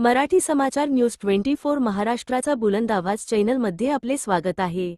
Marathi Samachar news twenty four महाराष्ट्राचा बुलंद आवाज चॅनलमध्ये आपले स्वागत आहे.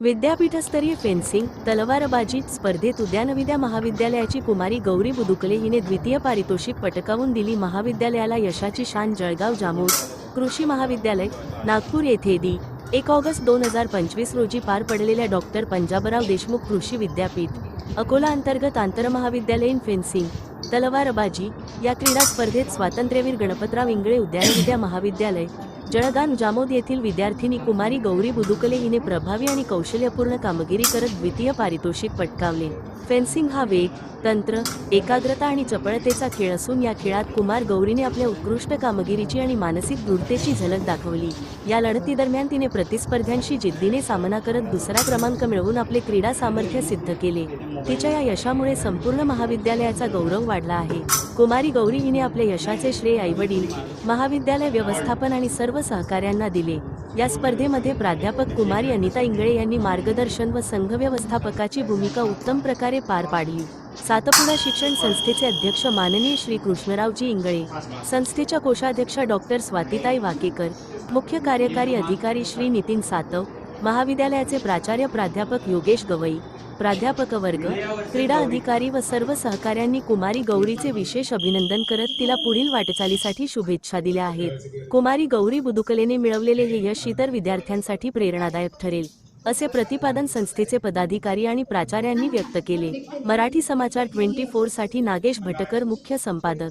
विद्यापीठस्तरीय फेन्सिंग तलवारबाजी स्पर्धेत उद्यानविद्या महाविद्यालयाची कुमारी गौरी बुदुकले हिने द्वितीय पारितोषिक पटकावून दिली महाविद्यालयाला यशाची शान जळगाव जामोद कृषी महाविद्यालय नागपूर येथे दी. एक ऑगस्ट दोन हजार पंचवीस रोजी पार पडलेल्या डॉक्टर पंजाबराव देशमुख कृषी विद्यापीठ अकोला अंतर्गत आंतरमहाविद्यालयीन फेन्सिंग तलवारबाजी या क्रीडा स्पर्धेत स्वातंत्र्यवीर गणपतराव इंगळे उद्यानविद्या महाविद्यालय जळगाव जामोद येथील विद्यार्थिनी कुमारी गौरी बुदुकले हिने प्रभावी आणि कौशल्यपूर्ण कामगिरी करत द्वितीय पारितोषिक पटकावले. फेन्सिंग हा वेग तंत्र एकाग्रता आणि चपळतेचा खेळ असून या खेळात कुमार गौरीने आपल्या उत्कृष्ट कामगिरीची आणि मानसिक दृढतेची झलक दाखवली. या लढतीदरम्यान तिने प्रतिस्पर्ध्यांशी जिद्दीने सामना करत दुसरा क्रमांक मिळवून आपले क्रीडा सामर्थ्य सिद्ध केले. तिच्या या यशामुळे संपूर्ण महाविद्यालयाचा गौरव वाढला आहे. कुमारी गौरी हिने आपल्या यशाचे श्रेय आईवडील महाविद्यालय व्यवस्थापन आणि सर्व सर्व सहकाऱ्यांना दिले. या स्पर्धेमध्ये प्राध्यापक कुमारी अनिता इंगळे यांनी मार्गदर्शन व संघ व्यवस्थापकाची भूमिका उत्तम प्रकारे पार पाडली. सातपुडा शिक्षण संस्थेचे अध्यक्ष माननीय श्री कृष्णरावजी इंगळे संस्थेच्या कोषाध्यक्षा डॉक्टर स्वातिताई वाकेकर मुख्य कार्यकारी अधिकारी श्री नितीन सातव महाविद्यालयाचे प्राचार्य प्राध्यापक योगेश गवई प्राध्यापक वर्ग क्रीडा अधिकारी व सर्व सहकाऱ्यांनी कुमारी गौरीचे विशेष अभिनंदन करत तिला पुढील वाटचालीसाठी शुभेच्छा दिल्या आहेत. कुमारी गौरी बुदुकलेने मिळवलेले हे यश इतर विद्यार्थ्यांसाठी प्रेरणादायक ठरेल असे प्रतिपादन संस्थेचे पदाधिकारी आणि प्राचार्यांनी व्यक्त केले. मराठी समाचार ट्वेंटी फोरसाठी नागेश भटकर मुख्य संपादक.